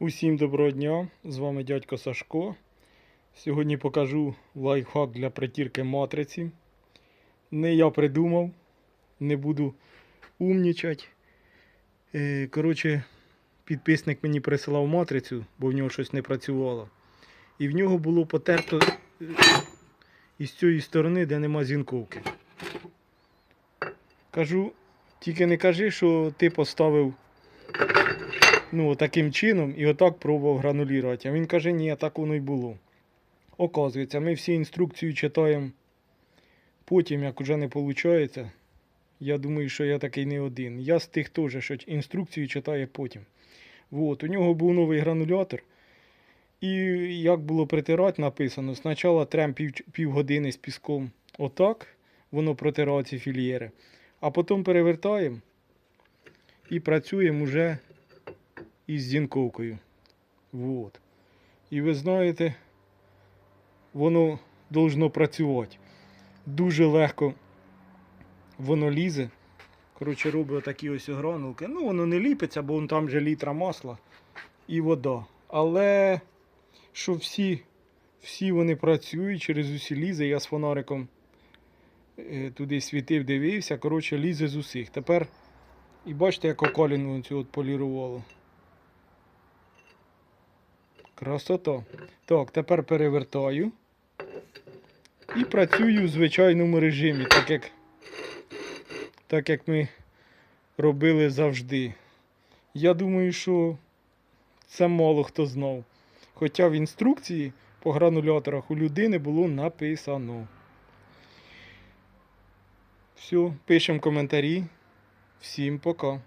Усім доброго дня! З вами дядько Сашко. Сьогодні покажу лайфхак для притірки матриці. Не я придумав, не буду умнічати. Е, Коротше, підписник мені присилав матрицю, бо в нього щось не працювало. І в нього було потерто е, із цієї сторони, де нема зінковки. Кажу, тільки не кажи, що ти поставив ну, таким чином і отак пробував гранулірувати. А він каже, ні, так воно й було. Оказується, ми всі інструкцію читаємо потім, як вже не виходить. Я думаю, що я такий не один. Я з тих теж, що інструкцію читає потім. От, у нього був новий гранулятор. І як було притирати, написано, спочатку трем пів, півгодини з піском. Отак воно протирає ці фільєри. А потім перевертаємо і працюємо вже із зінковкою. Вот. І ви знаєте, воно должно працювати. Дуже легко воно лізе. Коротше, роблю такі ось гранулки. Ну, воно не ліпиться, бо вон там вже літра масла і вода. Але що всі, всі вони працюють через усі лізе, я з фонариком е, туди світив, дивився. Коротше, лізе з усіх. Тепер і бачите, як околіну цю от полірувало. Красота. Так, тепер перевертаю. І працюю в звичайному режимі, так як, так як ми робили завжди. Я думаю, що це мало хто знав. Хоча в інструкції по грануляторах у людини було написано. Все, пишемо коментарі. Всім пока.